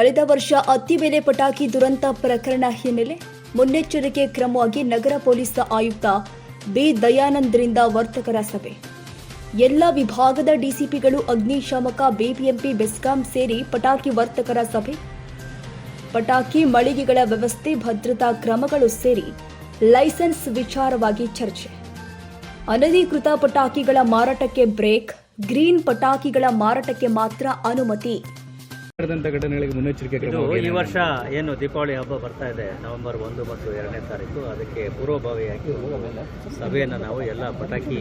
ಕಳೆದ ವರ್ಷ ಅತ್ತಿಬೆಲೆ ಪಟಾಕಿ ದುರಂತ ಪ್ರಕರಣ ಹಿನ್ನೆಲೆ ಮುನ್ನೆಚ್ಚರಿಕೆ ಕ್ರಮವಾಗಿ ನಗರ ಪೊಲೀಸ್ ಆಯುಕ್ತ ಬಿ ದಯಾನಂದ್ರಿಂದ ವರ್ತಕರ ಸಭೆ. ಎಲ್ಲ ವಿಭಾಗದ ಡಿಸಿಪಿಗಳು ಅಗ್ನಿಶಾಮಕ ಬಿಬಿಎಂಪಿ, ಬೆಸ್ಕಾಂ ಸೇರಿ ಪಟಾಕಿ ವರ್ತಕರ ಸಭೆ. ಪಟಾಕಿ ಮಳಿಗೆಗಳ ವ್ಯವಸ್ಥೆ, ಭದ್ರತಾ ಕ್ರಮಗಳು ಸೇರಿ ಲೈಸೆನ್ಸ್ ವಿಚಾರವಾಗಿ ಚರ್ಚೆ. ಅನಧಿಕೃತ ಪಟಾಕಿಗಳ ಮಾರಾಟಕ್ಕೆ ಬ್ರೇಕ್, ಗ್ರೀನ್ ಪಟಾಕಿಗಳ ಮಾರಾಟಕ್ಕೆ ಮಾತ್ರ ಅನುಮತಿ. ಘಟನೆಗಳಿಗೆ ಮುನ್ನೆಚ್ಚರಿಕೆ ಈ ವರ್ಷ ಏನು ದೀಪಾವಳಿ ಹಬ್ಬ ಬರ್ತಾ ಇದೆ ನವೆಂಬರ್ ಒಂದು ಮತ್ತು ಎರಡನೇ ತಾರೀಕು ಅದಕ್ಕೆ ಪೂರ್ವಭಾವಿಯಾಗಿ ಸಭೆಯನ್ನು ನಾವು ಎಲ್ಲ ಪಟಾಕಿ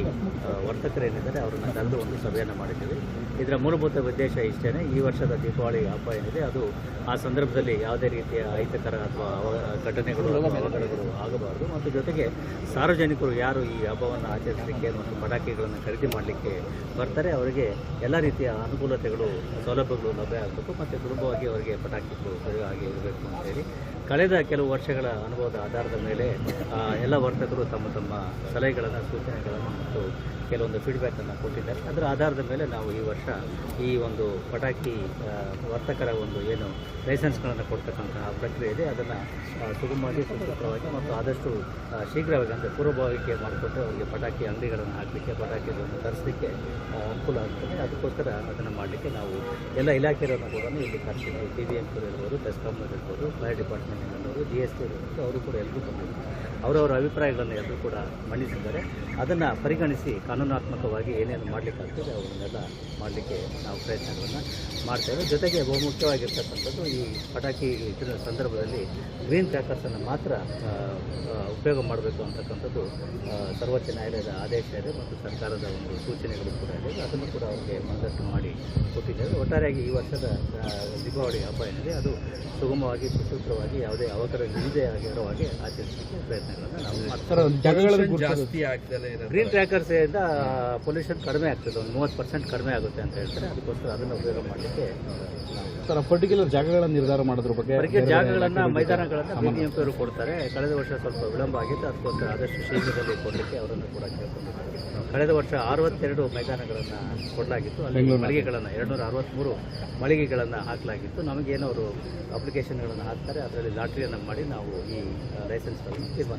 ವರ್ತಕರು ವರ್ತಕರೇನಿದ್ದಾರೆ ಅವರನ್ನು ಕರೆದು ಒಂದು ಸಭೆಯನ್ನು ಮಾಡಿದ್ದೀವಿ. ಇದರ ಮೂಲಭೂತ ಉದ್ದೇಶ ಇಷ್ಟೇ ಈ ವರ್ಷದ ದೀಪಾವಳಿ ಹಬ್ಬ ಏನಿದೆ ಅದು ಆ ಸಂದರ್ಭದಲ್ಲಿ ಯಾವುದೇ ರೀತಿಯ ಅಹಿತಕರ ಅಥವಾ ಘಟನೆಗಳು ಅವಘಡಗಳು ಆಗಬಾರದು. ಮತ್ತು ಜೊತೆಗೆ ಸಾರ್ವಜನಿಕರು ಯಾರು ಈ ಹಬ್ಬವನ್ನು ಆಚರಿಸಲಿಕ್ಕೆ ಮತ್ತು ಪಟಾಕಿಗಳನ್ನು ಖರೀದಿ ಮಾಡಲಿಕ್ಕೆ ಬರ್ತಾರೆ ಅವರಿಗೆ ಎಲ್ಲ ರೀತಿಯ ಅನುಕೂಲತೆಗಳು ಸೌಲಭ್ಯಗಳು ಲಭ್ಯ ಆಗಬೇಕು. ಮತ್ತು ಸುಲಭವಾಗಿ ಅವರಿಗೆ ಪಟಾಕಿ ಸರಿಯಾಗಿ ಇರಬೇಕು ಅಂತೇಳಿ ಕಳೆದ ಕೆಲವು ವರ್ಷಗಳ ಅನುಭವದ ಆಧಾರದ ಮೇಲೆ ಎಲ್ಲ ವರ್ತಕರು ತಮ್ಮ ತಮ್ಮ ಸಲಹೆಗಳನ್ನು, ಸೂಚನೆಗಳನ್ನು ಮತ್ತು ಕೆಲವೊಂದು ಫೀಡ್ಬ್ಯಾಕನ್ನು ಕೊಟ್ಟಿದ್ದಾರೆ. ಅದರ ಆಧಾರದ ಮೇಲೆ ನಾವು ಈ ವರ್ಷ ಈ ಒಂದು ಪಟಾಕಿ ವರ್ತಕರ ಒಂದು ಏನು ಲೈಸೆನ್ಸ್ಗಳನ್ನು ಕೊಡ್ತಕ್ಕಂತಹ ಪ್ರಕ್ರಿಯೆ ಇದೆ. ಅದನ್ನು ಸುಗಮವಾಗಿ, ಸುಸೂತ್ರವಾಗಿ ಮತ್ತು ಆದಷ್ಟು ಶೀಘ್ರವಾಗಿ ಅಂದರೆ ಪೂರ್ವಭಾವಿಕೆ ಮಾಡಿಕೊಟ್ಟು ಅವರಿಗೆ ಪಟಾಕಿ ಅಂಗಡಿಗಳನ್ನು ಹಾಕಲಿಕ್ಕೆ, ಪಟಾಕಿಗಳನ್ನು ತರಿಸಲಿಕ್ಕೆ ಅನುಕೂಲ ಆಗ್ತದೆ. ಅದಕ್ಕೋಸ್ಕರ ಅದನ್ನು ಮಾಡಲಿಕ್ಕೆ ನಾವು ಎಲ್ಲ ಇಲಾಖೆಗಳನ್ನು ಕೂಡ ಇಲ್ಲಿ ಕರ್ತೀವಿ ಟಿ ವಿ ಎಂ ಇರ್ಬೋದು ಬೆಸ್ಕಾಮ್ನವ್ರು ಇರ್ಬೋದು ಫೈರ್ ಡಿಪಾರ್ಟ್ಮೆಂಟ್ನವರು ಜಿ ಎಸ್ ಟಿ ಇರ್ಬೋದು, ಅವರು ಕೂಡ ಎಲ್ಲರೂ ಬಂದಿದ್ದಾರೆ ಅವರವರ ಅಭಿಪ್ರಾಯಗಳನ್ನು ಎಲ್ಲರೂ ಕೂಡ ಮಂಡಿಸಿದ್ದಾರೆ. ಅದನ್ನು ಪರಿಗಣಿಸಿ ಕಾನೂನಾತ್ಮಕವಾಗಿ ಏನೇನು ಮಾಡಲಿಕ್ಕಾಗ್ತದೆ ಅವನ್ನೆಲ್ಲ ಮಾಡಲಿಕ್ಕೆ ನಾವು ಪ್ರಯತ್ನಗಳನ್ನು ಮಾಡ್ತೇವೆ. ಜೊತೆಗೆ ಬಹುಮುಖ್ಯವಾಗಿರ್ತಕ್ಕಂಥದ್ದು ಈ ಪಟಾಕಿ ಇದರ ಸಂದರ್ಭದಲ್ಲಿ ಗ್ರೀನ್ ಕ್ರ್ಯಾಕರ್ಸನ್ನು ಮಾತ್ರ ಉಪಯೋಗ ಮಾಡಬೇಕು ಅಂತಕ್ಕಂಥದ್ದು ಸರ್ವೋಚ್ಚ ನ್ಯಾಯಾಲಯದ ಆದೇಶ ಇದೆ ಮತ್ತು ಸರ್ಕಾರದ ಒಂದು ಸೂಚನೆಗಳು ಕೂಡ ಇದೆ. ಅದನ್ನು ಕೂಡ ಅವರಿಗೆ ಮನದಟ್ಟು ಮಾಡಿ ಕೊಟ್ಟಿದ್ದೇವೆ. ಒಟ್ಟಾರೆಯಾಗಿ ಈ ವರ್ಷದ ದೀಪಾವಳಿ ಹಬ್ಬ ಏನಿದೆ, ಅದು ಸುಗಮವಾಗಿ ಸುಸೂತ್ರವಾಗಿ ಯಾವುದೇ ಅವಕರ ಇಲ್ಲದೆ ಆಗಿರೋ ಹಾಗೆ ಆಚರಿಸಲಿಕ್ಕೆ ಪ್ರಯತ್ನಗಳನ್ನು ನಾವು ಮಾಡ್ತೀವಿ ಜಾಸ್ತಿ ಆಗ್ತಲೇ ಗ್ರೀನ್ ಟ್ರ್ಯಾಕರ್ಸ್ ಇಂದ ಪೊಲ್ಯೂಷನ್ ಕಡಿಮೆ ಆಗ್ತದೆ ಒಂದು ಮೂವತ್ತು ಪರ್ಸೆಂಟ್ ಕಡಿಮೆ ಆಗುತ್ತೆ ಅಂತ ಹೇಳ್ತಾರೆ. ಅದಕ್ಕೋಸ್ಕರ ಅದನ್ನ ಉಪಯೋಗ ಮಾಡಲಿಕ್ಕೆ ಸರ್ ಪರ್ಟಿಕ್ಯುಲರ್ ಜಾಗಗಳನ್ನು ನಿರ್ಧಾರ ಮಾಡೋದ್ರ ಬಗ್ಗೆ ಅವರಿಗೆ ಜಾಗಗಳನ್ನು ಮೈದಾನಗಳನ್ನು ಬಿಬಿಎಂಪಿಯವರು ಕೊಡ್ತಾರೆ. ಕಳೆದ ವರ್ಷ ಸ್ವಲ್ಪ ವಿಳಂಬ ಆಗಿತ್ತು. ಅದಕ್ಕೋಸ್ಕರ ಆದಷ್ಟು ಶೀಘ್ರದಲ್ಲಿ ಕೊಡಲಿಕ್ಕೆ ಅವರನ್ನು ಕೂಡ ಕೇಳ್ಕೊಂಡಿದ್ದಾರೆ. ಕಳೆದ ವರ್ಷ ಅರವತ್ತೆರಡು ಮೈದಾನಗಳನ್ನು ಕೊಡಲಾಗಿತ್ತು. ಅಲ್ಲಿ ಮಳಿಗೆಗಳನ್ನು ಎರಡುನೂರ ಅರವತ್ತ್ಮೂರು ಮಳಿಗೆಗಳನ್ನು ಹಾಕಲಾಗಿತ್ತು. ನಮಗೇನೋ ಅವರು ಅಪ್ಲಿಕೇಶನ್ಗಳನ್ನು ಹಾಕ್ತಾರೆ. ಅದರಲ್ಲಿ ಲಾಟ್ರಿಯನ್ನು ಮಾಡಿ ನಾವು ಈ ಲೈಸೆನ್ಸ್ಗಳನ್ನು ತೀರ್ಮಾನ